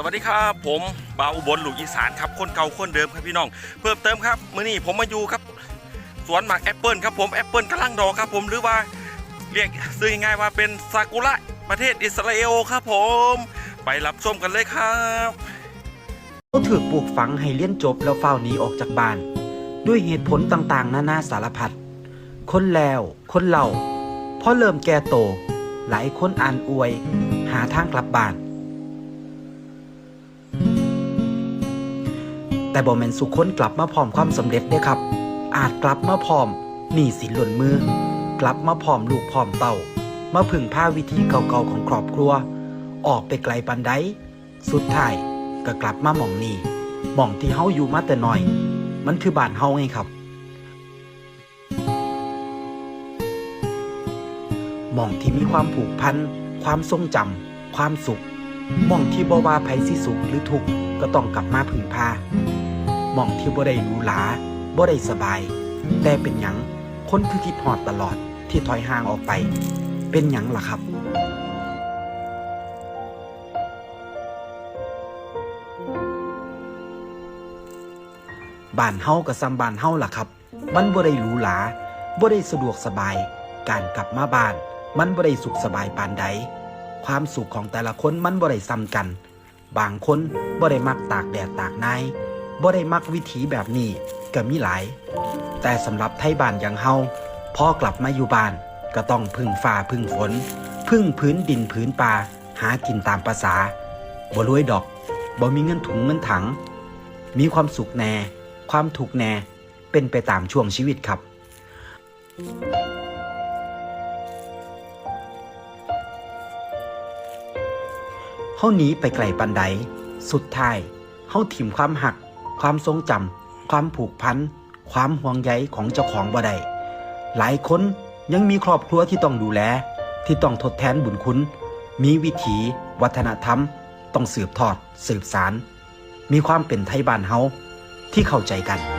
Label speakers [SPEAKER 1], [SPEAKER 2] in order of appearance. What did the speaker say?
[SPEAKER 1] สวัสดีครับผมบาอุบลหลูกอีสานครับคนเก่าคนเดิมครับพี่น้อง เพิ่มเติมครับมื้อนี้ผมมาอยู่ครับ สวนหมากแอปเปิลครับผมแอปเปิลกำลังดอกครับผมหรือว่าเรียกซื้อง่ายว่าเป็นซากุระประเทศอิสราเอลครับผม ไปรับชมกันเลยครับ
[SPEAKER 2] เขาถูกปลูกฝังให้เรียนจบแล้วเฝ้าหนีออกจากบ้าน ด้วยเหตุผลต่างๆ นานาสารพัดคนแล้วคนเล่าพอเริ่มแก่โต หลายคนอ่านอวย หาทางกลับบ้าน แต่บ่แม่นสุคนกลับมาพร้อมความสำเร็จเด้ครับ อาจกลับมาพร้อมหนี้สินหล่นมือ กลับมาพร้อมลูกพร้อมเต้ามาพึ่งพาวิธีเก่าๆของครอบครัว ออกไปไกลปันไดสุดท้ายก็กลับมาหม่องนี้หม่องที่เฮาอยู่มาแต่น้อย มันคือบ้านเฮาไงครับหม่องที่มีความผูกพัน ความทรงจำความสุขหม่องที่บ่ว่าไผสิสุขหรือทุกข์ก็ต้องกลับมาพึ่งพา หม่องที่บ่ได้หรูหราบ่ได้สบาย แต่เป็นหยังคนคือคิดฮอดตลอดที่ถอยห่างออกไป เป็นหยังล่ะครับบ้านเฮากับซ้ำบ้านเฮาล่ะครับ มันบ่ได้หรูหราบ่ได้สะดวกสบาย การกลับมาบ้าน มันบ่ได้สุขสบายปานใด ความสุขของแต่ละคนมันบ่ได้ซ้ำกัน บางคนบ่ได้มักตากแดดตากใน บ่ได้มักวิถีแบบนี้ก็มีหลาย แต่สำหรับไทยบ้านอย่างเฮาพอกลับมาอยู่บ้านก็ต้องพึ่งฟ้าพึ่งฝน พึ่งพื้นดินพื้นป่าหากินตามประษาบ่รวยดอกบ่มีเงินถุงเงินถัง มีความสุขแน่ ความถูกแน่ เป็นไปตามช่วงชีวิตครับ เฮาหนีไปไกลปันใด สุดท้าย เฮาถิ่มความหัก ความทรงจำความผูกพัน ความห่วงใยของเจ้าของบ่ได้หลายคนยังมีครอบครัวที่ต้องดูแล ที่ต้องทดแทนบุญคุณ มีวิถี วัฒนธรรม ต้องสืบทอด สืบสาร มีความเป็นไทยบ้านเฮาที่เข้าใจกัน